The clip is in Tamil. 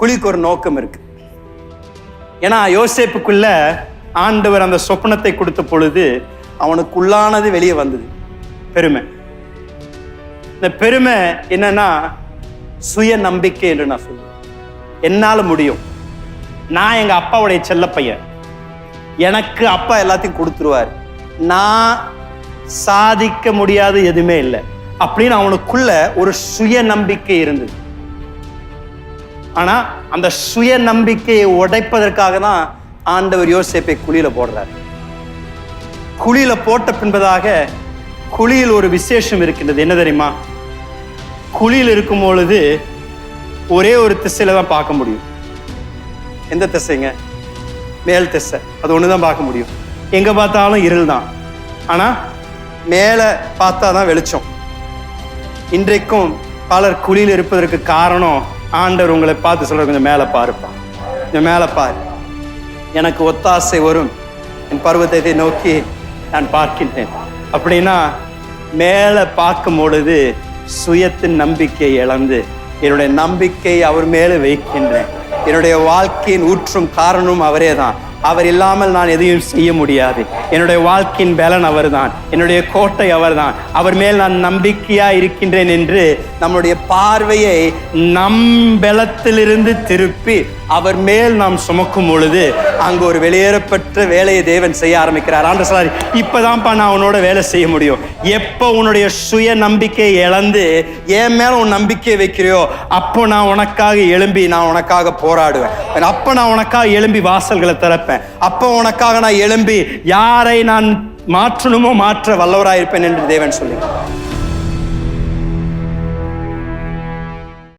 குழிக்கு ஒரு நோக்கம் இருக்கு. ஏன்னா யோசேப்புக்குள்ள ஆண்டவர் அந்த சொப்பனத்தை கொடுத்த பொழுது அவனுக்குள்ளானது வெளியே வந்தது. பெருமை. இந்த பெருமை என்னன்னா சுய நம்பிக்கை என்று நான் சொல்லுவேன். என்னால் முடியும். நான் எங்கள் அப்பாவுடைய செல்ல பையன். எனக்கு அப்பா எல்லாத்தையும் கொடுத்துருவார். நான் சாதிக்க முடியாத எதுவுமே இல்லை. அப்படின்னு அவனுக்குள்ள ஒரு சுய நம்பிக்கை இருந்தது. ஆனா அந்த சுய நம்பிக்கையை உடைப்பதற்காக தான் ஆண்டவர் யோசேப்பை குழியில போடுறார். குழியில போட்ட பின்பதாக குழியில் ஒரு விசேஷம் இருக்கின்றது. என்ன தெரியுமா? குழியில் இருக்கும் பொழுது ஒரே ஒரு திசையில தான் பார்க்க முடியும். எந்த திசைங்க? மேல் திசை. அது ஒன்று தான் பார்க்க முடியும். எங்க பார்த்தாலும் இருள் தான். ஆனா மேலே பார்த்தா தான் வெளிச்சம். இன்றைக்கும் பலர் குழியில் இருப்பதற்கு காரணம் ஆண்டவர் உங்களை பார்த்து சொல்ற கொஞ்சம் மேலே பாருப்பா. கொஞ்சம் மேலே பாரு. எனக்கு ஒத்தாசை வரும். என் பருவத்தை நோக்கி நான் பார்க்கின்றேன். அப்படின்னா மேலே பார்க்கும் பொழுது சுயத்தின் நம்பிக்கை இழந்து என்னுடைய நம்பிக்கை அவர் மேலே வைக்கின்றேன். என்னுடைய வாழ்க்கையின் ஊற்றும் காரணம் அவரே தான். அவர் இல்லாமல் நான் எதையும் செய்ய முடியாது. என்னுடைய வாழ்க்கையின் பலன் அவர்தான். என்னுடைய கோட்டை அவர்தான். அவர் மேல் நான் நம்பிக்கையா இருக்கின்றேன் என்று நம்முடைய பார்வையை நம் பலத்திலிருந்து திருப்பி அவர் மேல் நாம் சுமக்கும் பொழுது அங்கு ஒரு வெளியேறப்பட்ட வேலையை தேவன் செய்ய ஆரம்பிக்கிறார். ஆண்டு சொல்லாரு இப்பதான்ப்பா நான் உன்னோட வேலை செய்ய முடியும். எப்போ உன்னுடைய சுய நம்பிக்கையை இழந்து என் மேல உன் நம்பிக்கையை வைக்கிறியோ அப்போ நான் உனக்காக எழும்பி நான் உனக்காக போராடுவேன். அப்போ நான் உனக்காக எழும்பி வாசல்களை திறப்பேன். அப்போ உனக்காக நான் எழும்பி யாரை நான் மாற்றணுமோ மாற்ற வல்லவராயிருப்பேன் என்று தேவன் சொல்லி